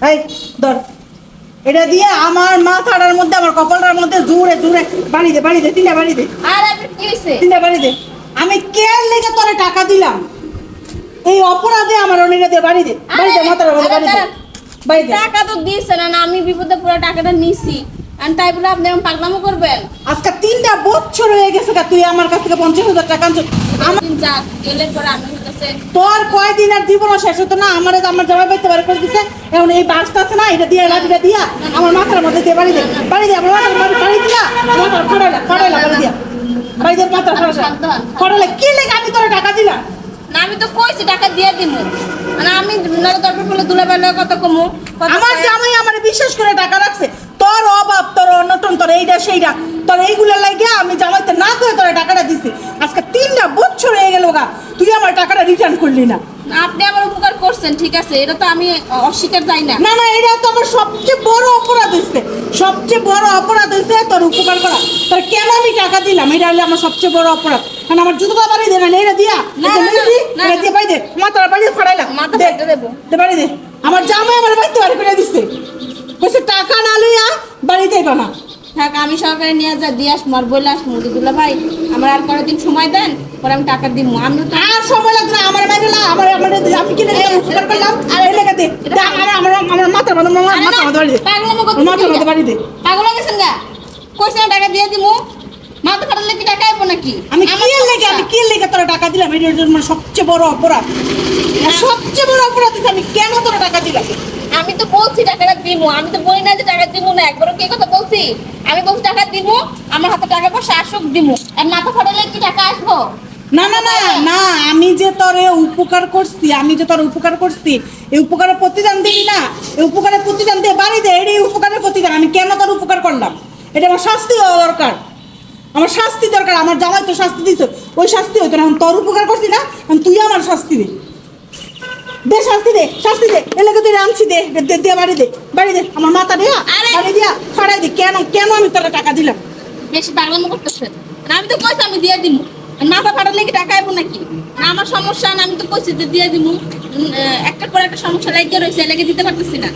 এই ধর। এটা দিয়ে আমার মাথাটার মধ্যে আমার কপালটার মধ্যে জোরে জোরে বাড়ি দে বাড়ি দে তিনটা বাড়ি দে। আর আপনার কি হয়েছে তিনটা বাড়ি দে। আমি কেয়ার লেগে তোরে টাকা দিলাম? এই অপরাধে আমার অনিরা দে বাড়ি দে বাড়ি দে মাথার মধ্যে বাড়ি দে বাড়ি দে। টাকা তো দিয়েছে না না আমি বিপদে পুরো টাকাটা নিছি। আর তাই বলে আপনি এরকম পাগলামো করবেন। আজকে তিনটা বছর হয়ে গেছে গা, তুই আমার কাছ থেকে পঞ্চাশ হাজার টাকা আনছো আমার যাক গেলে পরে আমি তোর কয়দিন আর জীবন শেষ হতো না আমার আমার জামাই বাইতে করে দিছে এখন এই বাসটা আছে না এটা দিয়ে দিয়া আমার মাথার মধ্যে দিয়ে বাড়ি দে বাড়ি দে আমার মাথার মধ্যে বাড়ি দিয়া মাথার ফড়াইলা ফড়াইলা বাড়ি দিয়া। বাড়ি দিয়ে মাথার কি লেগে আমি তোর টাকা দিলাম? না আমি তো কইছি টাকা দিয়ে দিব মানে আমি নালে দরকার পড়লে দুলা বেলা কত কমু। আমার জামাই আমার বিশ্বাস করে টাকা রাখছে তোর এইটা তোর এইগুলো লাগে আমি জামাইতে না করে তোরা টাকাটা দিছি। আজকে তিনটা বছর হয়ে গেল গা তুই আমার টাকাটা রিটার্ন করলি না। না, আপনি আমার উপকার করছেন ঠিক আছে এটা তো আমি অস্বীকার যাই না। না না এটা তো আমার সবচেয়ে বড় অপরাধ হয়েছে সবচেয়ে বড় অপরাধ হয়েছে তোর উপকার করা। তোর কেন আমি টাকা দিলাম? এটা হলে আমার সবচেয়ে বড় অপরাধ। কারণ আমার জুতোটা বাড়ি দে না এটা দিয়া। না, এটা না, না, দিয়ে বাড়ি দে। মাথার বাড়ি ফাড়াইলাম মাথা দে, বাড়ি দে। আমার জামাই আমার বাড়িতে বাড়ি করে দিচ্ছে টাকা না লইয়া বাড়িতেই বানা থাক আমি সরকারে নিয়ে যা দিয়ে আসব আর বলে আসব দুলা ভাই আমার আর কয়েকদিন সময় দেন পরে আমি টাকা দিব আমি তো আর সময় লাগবে না আমার বাইরে না আমার আমার আমি কিনে উপকার করলাম আর এই দে, আমার আমার আমার আরে না, মাথার মধ্যে বাড়ি মাথার কি? বাড়ি দে। পাগল হয়ে গেছেন গা? কইছেন টাকা দিয়ে দিমু। মাথা ফাটালে কি টাকা আইবো নাকি? আমি কি এর লেগে আমি কি এর লেগে তোর টাকা দিলাম? জন্য আমার সবচেয়ে বড় অপরাধ। সবচেয়ে বড় অপরাধ আমি কেন তোর টাকা দিলাম? আমি তো বলছি টাকাটা দিব আমি তো বলি না যে টাকা দিব না একবারও কে কথা বলছি? টাকা দিব আমার হাতে টাকা পয়সা আসুক দিব আর মাথা ফাটালে কি টাকা আসব? না না না না, আমি যে তোর উপকার করছি, আমি যে তোর উপকার করছি, এই উপকারের প্রতিদান দিবি না, এই উপকারের প্রতিদান দিয়ে বাড়ি দে, এটাই উপকারের প্রতিদান, আমি কেন তোর উপকার করলাম? এটা আমার শাস্তি হওয়া দরকার। আমার শাস্তি দরকার, আমার জামাই তো শাস্তি দিছ ওই শাস্তি হইতো না তোর উপকার করছি না তুই আমার শাস্তি দে। দে, শাস্তি দে শাস্তি দে আনছি দে দে, দে বাড়ি দে বাড়ি দে আমার মাথা দে আরে! বাড়ি দিয়া ফাড়াই দে। কেন কেন আমি তোর টাকা দিলাম? বেশি পাগলামো আর আমি তো কইছি আমি দিয়ে আর মাথা ফাটালে কি টাকা আইবো নাকি? না আমার সমস্যা না আমি তো কইছি যে দিয়ে দিব একটার পর একটা সমস্যা লাগিয়ে রয়েছে এলাকে দিতে পারতেছি না।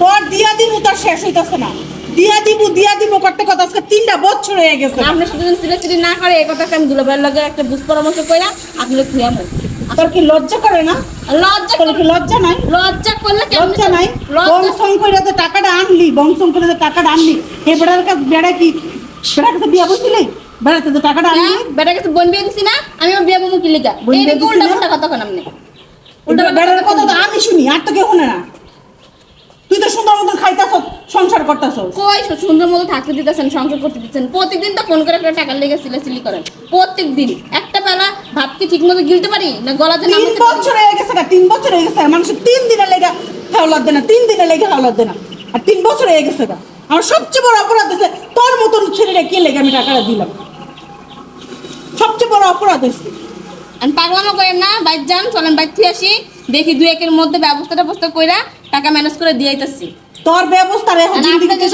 তোর দিয়া দিমু তোর শেষ হইতাছে না। দিয়া দিবু দিয়া দিবু করতে কথা আজকে তিনটা বছর হয়ে গেছে। আপনার সাথে যদি সিরে সিরি না করে এই কথা আমি দুলাভাইয়ের লগে একটা বুঝ পরামর্শ কইরা আপনি খুঁয়া হন তোর কি লজ্জা করে না? লজ্জা তোর কি লজ্জা নাই? লজ্জা করলে লজ্জা নাই? বংশং করে তো টাকাটা আনলি বংশং করে তো টাকাটা আনলি। বেড়ার কাছে বেড়া কি বেড়ার কাছে বিয়া বসছিলি বেড়াতে তো টাকাটা আনলি। হ্যাঁ, কাছে বোন বিয়ে দিছি না আমি আমার বিয়ে বমু এই উল্টা? কথা কোন আপনি। উল্টা বেড়ার কথা তো আমি শুনি আর তো কেউ না। তুই তো সুন্দর মতন খাইতাছ সংসার করতাছ কই সুন্দর মতো থাকতে দিতেছেন সংসার করতে দিচ্ছেন প্রতিদিন তো ফোন করে করে টাকার লেগে সিলাসিলি করেন। প্রত্যেক দিন একটা বেলা ভাত কি ঠিক গিলতে পারি? না গলাতে তিন বছর হয়ে গেছে তিন বছর হয়ে গেছে। মানুষের তিন দিনে লেগে হাওলাত দেয় না তিন দিনে লেগে হাওলাত দেয় না। আর তিন বছর হয়ে গেছে গা। আমার সবচেয়ে বড় অপরাধ হয়েছে তোর মতন ছেলেটা কে লেগে আমি টাকাটা দিলাম? সবচেয়ে বড় অপরাধ হয়েছে। আমি পাগলামো করেন না বাইর যান চলেন বাইর থেকে আসি। দেখি দুই একের মধ্যে ব্যবস্থা ব্যবস্থা কইরা টাকা ম্যানেজ করে দিয়ে আইতাছি। তোর ব্যবস্থা রে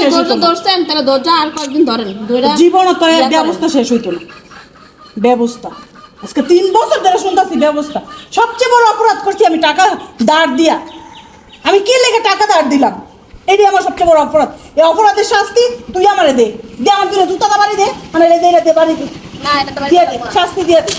শেষ না। ধরছেন তাহলে ধৈর্য আর কয়েকদিন ধরেন। ধরে জীবনও তোর ব্যবস্থা শেষ হইতো না। ব্যবস্থা। আজকে তিন বছর ধরে শুনতেছি ব্যবস্থা। সবচেয়ে বড় অপরাধ করছি আমি টাকা দাঁড় দিয়া। আমি কি লেগে টাকা দাঁড় দিলাম? এটাই আমার সবচেয়ে বড় অপরাধ। এই অপরাধের শাস্তি তুই আমারে দে। দে আমার তুই জুতা বাড়ি দে। আমার দে দে বাড়ি এটা দে শাস্তি দিয়ে দে।